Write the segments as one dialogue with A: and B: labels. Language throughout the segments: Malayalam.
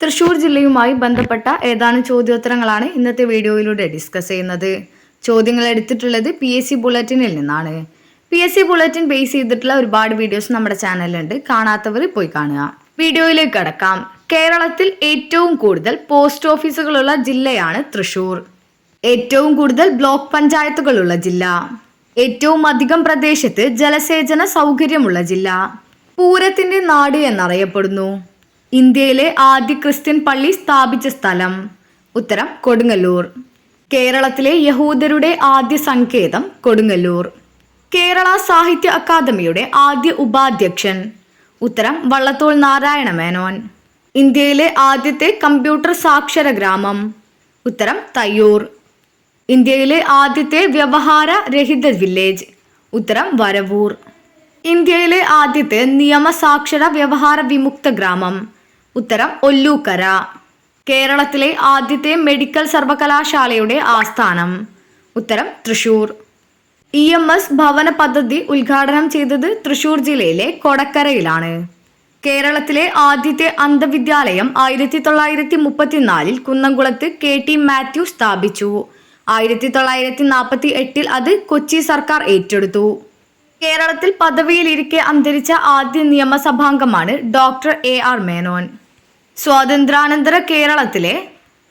A: തൃശൂർ ജില്ലയുമായി ബന്ധപ്പെട്ട ഏതാനും ചോദ്യോത്തരങ്ങളാണ് ഇന്നത്തെ വീഡിയോയിലൂടെ ഡിസ്കസ് ചെയ്യുന്നത്. ചോദ്യങ്ങൾ എടുത്തിട്ടുള്ളത് പി എസ് സി ബുള്ളറ്റിനിൽ നിന്നാണ്. P S C bulletin base ചെയ്തിട്ടുള്ള ഒരുപാട് വീഡിയോസ് നമ്മുടെ ചാനലിലുണ്ട്. കാണാത്തവർ പോയി കാണുക. വീഡിയോയിലേക്ക് കടക്കാം. കേരളത്തിൽ ഏറ്റവും കൂടുതൽ പോസ്റ്റ് ഓഫീസുകളുള്ള ജില്ലയാണ് തൃശൂർ. ഏറ്റവും കൂടുതൽ ബ്ലോക്ക് പഞ്ചായത്തുകളുള്ള ജില്ല. ഏറ്റവും അധികം പ്രദേശത്ത് ജലസേചന സൗകര്യമുള്ള ജില്ല. പൂരത്തിന്റെ നാട് എന്നറിയപ്പെടുന്നു. ഇന്ത്യയിലെ ആദ്യ ക്രിസ്ത്യൻ പള്ളി സ്ഥാപിച്ച സ്ഥലം. ഉത്തരം കൊടുങ്ങല്ലൂർ. കേരളത്തിലെ യഹൂദരുടെ ആദ്യ സങ്കേതം കൊടുങ്ങല്ലൂർ. കേരള സാഹിത്യ അക്കാദമിയുടെ ആദ്യ ഉപാധ്യക്ഷൻ. ഉത്തരം വള്ളത്തോൾ നാരായണ മേനോൻ. ഇന്ത്യയിലെ ആദ്യത്തെ കമ്പ്യൂട്ടർ സാക്ഷര ഗ്രാമം. ഉത്തരം തയ്യൂർ. ഇന്ത്യയിലെ ആദ്യത്തെ വ്യവഹാര രഹിത വില്ലേജ്. ഉത്തരം വരവൂർ. ഇന്ത്യയിലെ ആദ്യത്തെ നിയമസാക്ഷര വ്യവഹാര വിമുക്ത ഗ്രാമം. ഉത്തരം ഒല്ലൂക്കര. കേരളത്തിലെ ആദ്യത്തെ മെഡിക്കൽ സർവകലാശാലയുടെ ആസ്ഥാനം. ഉത്തരം തൃശൂർ. ഇ എം എസ് ഭവന പദ്ധതി ഉദ്ഘാടനം ചെയ്തത് തൃശൂർ ജില്ലയിലെ കൊടക്കരയിലാണ്. കേരളത്തിലെ ആദ്യത്തെ അന്ധവിദ്യാലയം ആയിരത്തി തൊള്ളായിരത്തി മുപ്പത്തിനാലിൽ കുന്നംകുളത്ത് കെ ടി മാത്യു സ്ഥാപിച്ചു. ആയിരത്തി തൊള്ളായിരത്തി നാൽപ്പത്തി എട്ടിൽ അത് കൊച്ചി സർക്കാർ ഏറ്റെടുത്തു. കേരളത്തിൽ പദവിയിലിരിക്കെ അന്തരിച്ച ആദ്യ നിയമസഭാംഗമാണ് ഡോക്ടർ എ ആർ മേനോൻ. സ്വാതന്ത്ര്യാനന്തര കേരളത്തിലെ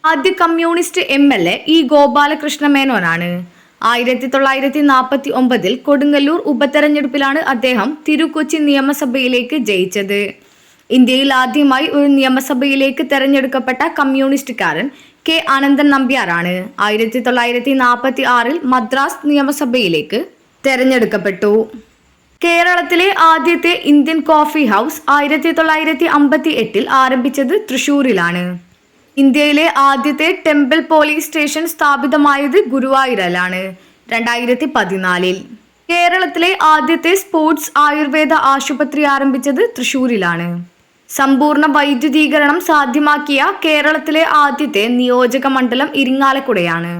A: ആദ്യ communist M L A E Gopalakrishna മേനോനാണ് ആയിരത്തി തൊള്ളായിരത്തി നാൽപ്പത്തി ഒമ്പതിൽ കൊടുങ്ങല്ലൂർ ഉപതെരഞ്ഞെടുപ്പിലാണ് അദ്ദേഹം തിരുക്കൊച്ചി നിയമസഭയിലേക്ക് ജയിച്ചത്. ഇന്ത്യയിൽ ആദ്യമായി ഒരു നിയമസഭയിലേക്ക് തെരഞ്ഞെടുക്കപ്പെട്ട കമ്മ്യൂണിസ്റ്റുകാരൻ കെ അനന്തൻ നമ്പ്യാറാണ് ആയിരത്തി തൊള്ളായിരത്തി നാൽപ്പത്തി ആറിൽ മദ്രാസ് നിയമസഭയിലേക്ക് തെരഞ്ഞെടുക്കപ്പെട്ടു. കേരളത്തിലെ ആദ്യത്തെ ഇന്ത്യൻ കോഫി ഹൗസ് ആയിരത്തി തൊള്ളായിരത്തി അമ്പത്തി എട്ടിൽ ആരംഭിച്ചത് തൃശൂരിലാണ്. ഇന്ത്യയിലെ ആദ്യത്തെ ടെമ്പിൾ പോലീസ് സ്റ്റേഷൻ സ്ഥാപിതമായത് ഗുരുവായൂരിലാണ് രണ്ടായിരത്തി പതിനാലിൽ കേരളത്തിലെ ആദ്യത്തെ സ്പോർട്സ് ആയുർവേദ ആശുപത്രി ആരംഭിച്ചത് തൃശൂരിലാണ്. സമ്പൂർണ വൈദ്യുതീകരണം സാധ്യമാക്കിയ കേരളത്തിലെ ആദ്യത്തെ നിയോജക മണ്ഡലം ഇരിങ്ങാലക്കുടയാണ്.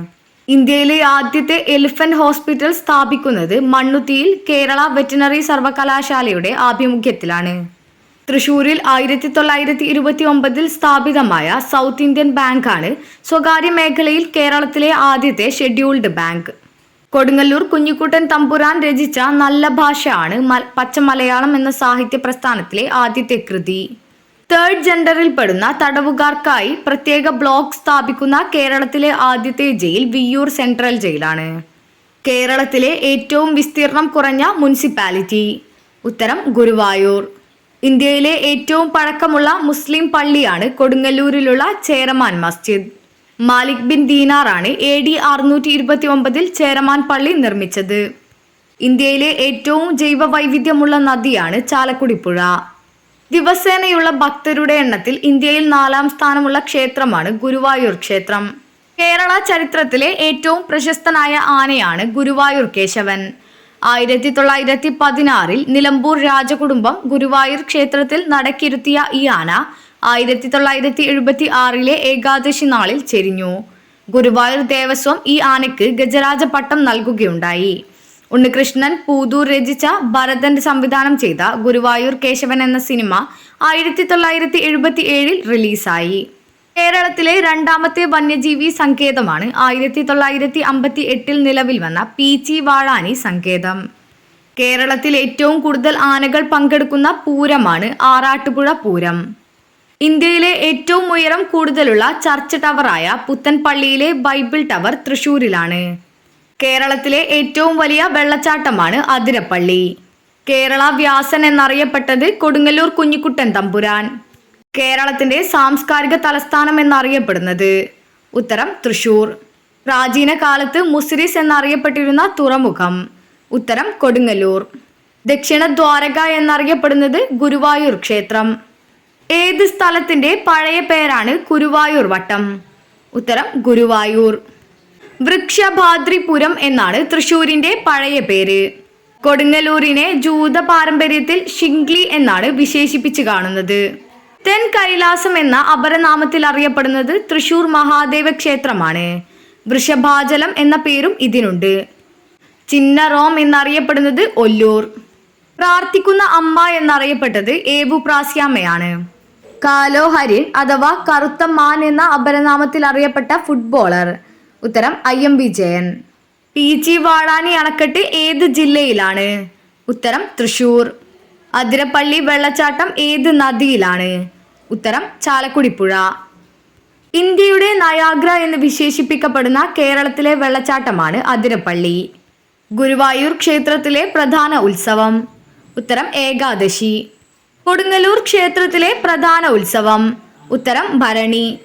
A: ഇന്ത്യയിലെ ആദ്യത്തെ എലിഫന്റ് ഹോസ്പിറ്റൽ സ്ഥാപിക്കുന്നത് മണ്ണുത്തിയിൽ കേരള വെറ്റിനറി സർവകലാശാലയുടെ ആഭിമുഖ്യത്തിലാണ്. തൃശൂരിൽ ആയിരത്തി തൊള്ളായിരത്തി ഇരുപത്തി ഒമ്പതിൽ സ്ഥാപിതമായ സൗത്ത് ഇന്ത്യൻ ബാങ്കാണ് സ്വകാര്യ മേഖലയിൽ കേരളത്തിലെ ആദ്യത്തെ ഷെഡ്യൂൾഡ് ബാങ്ക്. കൊടുങ്ങല്ലൂർ കുഞ്ഞിക്കുട്ടൻ തമ്പുരാൻ രചിച്ച നല്ല ഭാഷയാണ് പച്ചമലയാളം എന്ന സാഹിത്യ പ്രസ്ഥാനത്തിലെ ആദ്യത്തെ കൃതി. തേർഡ് ജെൻഡറിൽ പെടുന്ന തടവുകാർക്കായി പ്രത്യേക ബ്ലോക്ക് സ്ഥാപിക്കുന്ന കേരളത്തിലെ ആദ്യത്തെ ജയിൽ വിയ്യൂർ സെൻട്രൽ ജയിലാണ്. കേരളത്തിലെ ഏറ്റവും വിസ്തീർണം കുറഞ്ഞ മുനിസിപ്പാലിറ്റി. ഉത്തരം ഗുരുവായൂർ. ഇന്ത്യയിലെ ഏറ്റവും പഴക്കമുള്ള മുസ്ലിം പള്ളിയാണ് കൊടുങ്ങല്ലൂരിലുള്ള ചേരമാൻ മസ്ജിദ്. മാലിക് ബിൻ ദീനാറാണ് എ ഡി അറുന്നൂറ്റി ഇരുപത്തി ഒമ്പതിൽ ചേരമാൻ പള്ളി നിർമ്മിച്ചത്. ഇന്ത്യയിലെ ഏറ്റവും ജൈവ വൈവിധ്യമുള്ള നദിയാണ് ചാലക്കുടി പുഴ ദിവസേനയുള്ള ഭക്തരുടെ എണ്ണത്തിൽ ഇന്ത്യയിൽ നാലാം സ്ഥാനമുള്ള ക്ഷേത്രമാണ് ഗുരുവായൂർ ക്ഷേത്രം. കേരള ചരിത്രത്തിലെ ഏറ്റവും പ്രശസ്തനായ ആനയാണ് ഗുരുവായൂർ കേശവൻ. ആയിരത്തി തൊള്ളായിരത്തി പതിനാറിൽ നിലമ്പൂർ രാജകുടുംബം ഗുരുവായൂർ ക്ഷേത്രത്തിൽ നടക്കിരുത്തിയ ഈ ആന ആയിരത്തി തൊള്ളായിരത്തി എഴുപത്തി ആറിലെ ഏകാദശി നാളിൽ ചെരിഞ്ഞു. ഗുരുവായൂർ ദേവസ്വം ഈ ആനയ്ക്ക് ഗജരാജ പട്ടം നൽകുകയുണ്ടായി. ഉണ്ണികൃഷ്ണൻ പൂതൂർ രചിച്ച ഭരതൻ സംവിധാനം ചെയ്ത ഗുരുവായൂർ കേശവൻ എന്ന സിനിമ ആയിരത്തി തൊള്ളായിരത്തി എഴുപത്തി ഏഴിൽ റിലീസായി. കേരളത്തിലെ രണ്ടാമത്തെ വന്യജീവി സങ്കേതമാണ് ആയിരത്തി തൊള്ളായിരത്തി അമ്പത്തി എട്ടിൽ നിലവിൽ വന്ന പീച്ചി വാഴാനി സങ്കേതം. കേരളത്തിൽ ഏറ്റവും കൂടുതൽ ആനകൾ പങ്കെടുക്കുന്ന പൂരമാണ് ആറാട്ടുപുഴ പൂരം. ഇന്ത്യയിലെ ഏറ്റവും ഉയരം കൂടുതലുള്ള ചർച്ച് ടവറായ പുത്തൻപള്ളിയിലെ ബൈബിൾ ടവർ തൃശൂരിലാണ്. കേരളത്തിലെ ഏറ്റവും വലിയ വെള്ളച്ചാട്ടമാണ് അതിരപ്പള്ളി. കേരള വ്യാസൻ എന്നറിയപ്പെട്ടത് കൊടുങ്ങല്ലൂർ കുഞ്ഞിക്കുട്ടൻ തമ്പുരാൻ. കേരളത്തിന്റെ സാംസ്കാരിക തലസ്ഥാനം എന്നറിയപ്പെടുന്നത് ഉത്തരം തൃശൂർ. പ്രാചീന കാലത്ത് മുസിരിസ് എന്നറിയപ്പെട്ടിരുന്ന തുറമുഖം. ഉത്തരം കൊടുങ്ങല്ലൂർ. ദക്ഷിണ ദ്വാരക എന്നറിയപ്പെടുന്നത് ഗുരുവായൂർ ക്ഷേത്രം. ഏത് സ്ഥലത്തിന്റെ പഴയ പേരാണ് കുരുവായൂർ വട്ടം? ഉത്തരം ഗുരുവായൂർ. വൃക്ഷഭാദ്രിപുരം എന്നാണ് തൃശൂരിന്റെ പഴയ പേര്. കൊടുങ്ങല്ലൂരിനെ ജൂത പാരമ്പര്യത്തിൽ ഷിംഗ്ലി എന്നാണ് വിശേഷിപ്പിച്ചു കാണുന്നത്. തെൻ കൈലാസം എന്ന അപരനാമത്തിൽ അറിയപ്പെടുന്നത് തൃശൂർ മഹാദേവ ക്ഷേത്രമാണ്. വൃഷഭാചലം എന്ന പേരും ഇതിനുണ്ട്. ചിന്ന റോം എന്നറിയപ്പെടുന്നത് ഒല്ലൂർ. പ്രാർത്ഥിക്കുന്ന അമ്മ എന്നറിയപ്പെട്ടത് ഏവു പ്രാസ്യാമ്മയാണ്. കാലോ ഹരിൻ അഥവാ കറുത്ത മാൻ എന്ന അപരനാമത്തിൽ അറിയപ്പെട്ട ഫുട്ബോളർ. ഉത്തരം ഐ എം ബി ജയൻ. പി ജി വാഴാനി അണക്കെട്ട് ഏത് ജില്ലയിലാണ്? ഉത്തരം തൃശൂർ. അതിരപ്പള്ളി വെള്ളച്ചാട്ടം ഏത് നദിയിലാണ്? ഉത്തരം ചാലക്കുടിപ്പുഴ. ഇന്ത്യയുടെ നയാഗ്ര എന്ന് വിശേഷിപ്പിക്കപ്പെടുന്ന കേരളത്തിലെ വെള്ളച്ചാട്ടമാണ് അതിരപ്പള്ളി. ഗുരുവായൂർ ക്ഷേത്രത്തിലെ പ്രധാന ഉത്സവം. ഉത്തരം ഏകാദശി. കൊടുങ്ങല്ലൂർ ക്ഷേത്രത്തിലെ പ്രധാന ഉത്സവം. ഉത്തരം ഭരണി.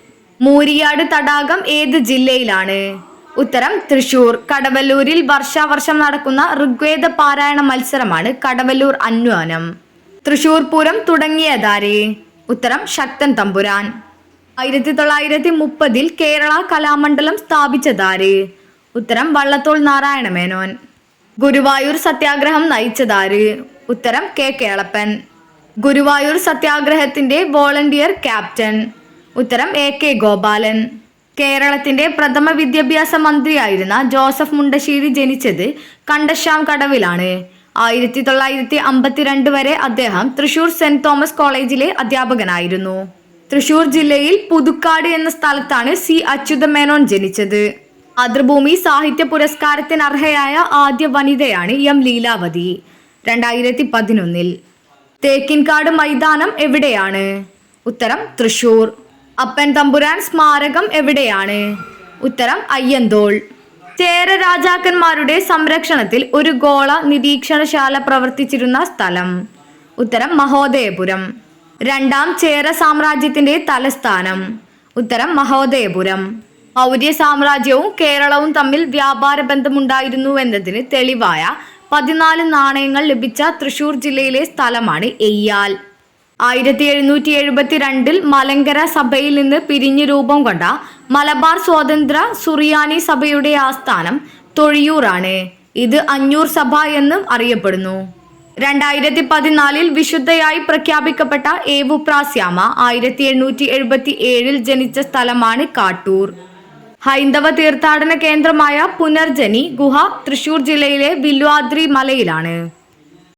A: മൂരിയാട് തടാകം ഏത് ജില്ലയിലാണ്? ഉത്തരം തൃശൂർ. കടവല്ലൂരിൽ വർഷാവർഷം നടക്കുന്ന ഋഗ്വേദ പാരായണ മത്സരമാണ് കടവല്ലൂർ അന്വാനം. തൃശൂർ പൂരം തുടങ്ങിയതാരെ? ഉത്തരം ശക്തൻ തമ്പുരാൻ. ആയിരത്തി തൊള്ളായിരത്തി മുപ്പതിൽ കേരള കലാമണ്ഡലം സ്ഥാപിച്ചതാര്? ഉത്തരം വള്ളത്തോൾ നാരായണ മേനോൻ ഗുരുവായൂർ സത്യാഗ്രഹം നയിച്ചതാര്? ഉത്തരം കെ. കേളപ്പൻ. ഗുരുവായൂർ സത്യാഗ്രഹത്തിന്റെ വോളണ്ടിയർ ക്യാപ്റ്റൻ. ഉത്തരം എ കെ ഗോപാലൻ. കേരളത്തിന്റെ പ്രഥമ വിദ്യാഭ്യാസ മന്ത്രിയായിരുന്ന ജോസഫ് മുണ്ടശ്ശേരി ജനിച്ചത് കണ്ടശ്ശാം കടവിലാണ്. ആയിരത്തി തൊള്ളായിരത്തി അമ്പത്തിരണ്ട് വരെ അദ്ദേഹം തൃശൂർ സെന്റ് തോമസ് കോളേജിലെ അധ്യാപകനായിരുന്നു. തൃശൂർ ജില്ലയിൽ പുതുക്കാട് എന്ന സ്ഥലത്താണ് സി അച്യുത മേനോൻ ജനിച്ചത്. മാതൃഭൂമി സാഹിത്യ പുരസ്കാരത്തിന് അർഹയായ ആദ്യ വനിതയാണ് എം ലീലാവതി രണ്ടായിരത്തി പതിനൊന്നിൽ. തേക്കിൻകാട് മൈതാനം എവിടെയാണ്? ഉത്തരം തൃശൂർ. അപ്പൻ തമ്പുരാൻ സ്മാരകം എവിടെയാണ്? ഉത്തരം അയ്യന്തോൾ. ചേര രാജാക്കന്മാരുടെ സംരക്ഷണത്തിൽ ഒരു ഗോള നിരീക്ഷണശാല പ്രവർത്തിച്ചിരുന്ന സ്ഥലം. ഉത്തരം മഹോദയപുരം. രണ്ടാം ചേര സാമ്രാജ്യത്തിന്റെ തലസ്ഥാനം. ഉത്തരം മഹോദയപുരം. മൗര്യ സാമ്രാജ്യവും കേരളവും തമ്മിൽ വ്യാപാര ബന്ധമുണ്ടായിരുന്നു എന്നതിന് തെളിവായ പതിനാല് നാണയങ്ങൾ ലഭിച്ച തൃശൂർ ജില്ലയിലെ സ്ഥലമാണ് എയ്യാൽ. ആയിരത്തി എഴുന്നൂറ്റി എഴുപത്തി രണ്ടിൽ മലങ്കര സഭയിൽ നിന്ന് പിരിഞ്ഞ് രൂപം കൊണ്ട മലബാർ സ്വാതന്ത്ര്യ സുറിയാനി സഭയുടെ ആസ്ഥാനം തൊഴിയൂറാണ്. ഇത് അഞ്ഞൂർ സഭ എന്നും അറിയപ്പെടുന്നു. രണ്ടായിരത്തി പതിനാലിൽ വിശുദ്ധയായി പ്രഖ്യാപിക്കപ്പെട്ട ഏവുപ്രാസ്യാമ ആയിരത്തി എണ്ണൂറ്റി എഴുപത്തി ഏഴിൽ ജനിച്ച സ്ഥലമാണ് കാട്ടൂർ. ഹൈന്ദവ തീർത്ഥാടന കേന്ദ്രമായ പുനർജനി ഗുഹ തൃശൂർ ജില്ലയിലെ വില്വാദ്രി മലയിലാണ്.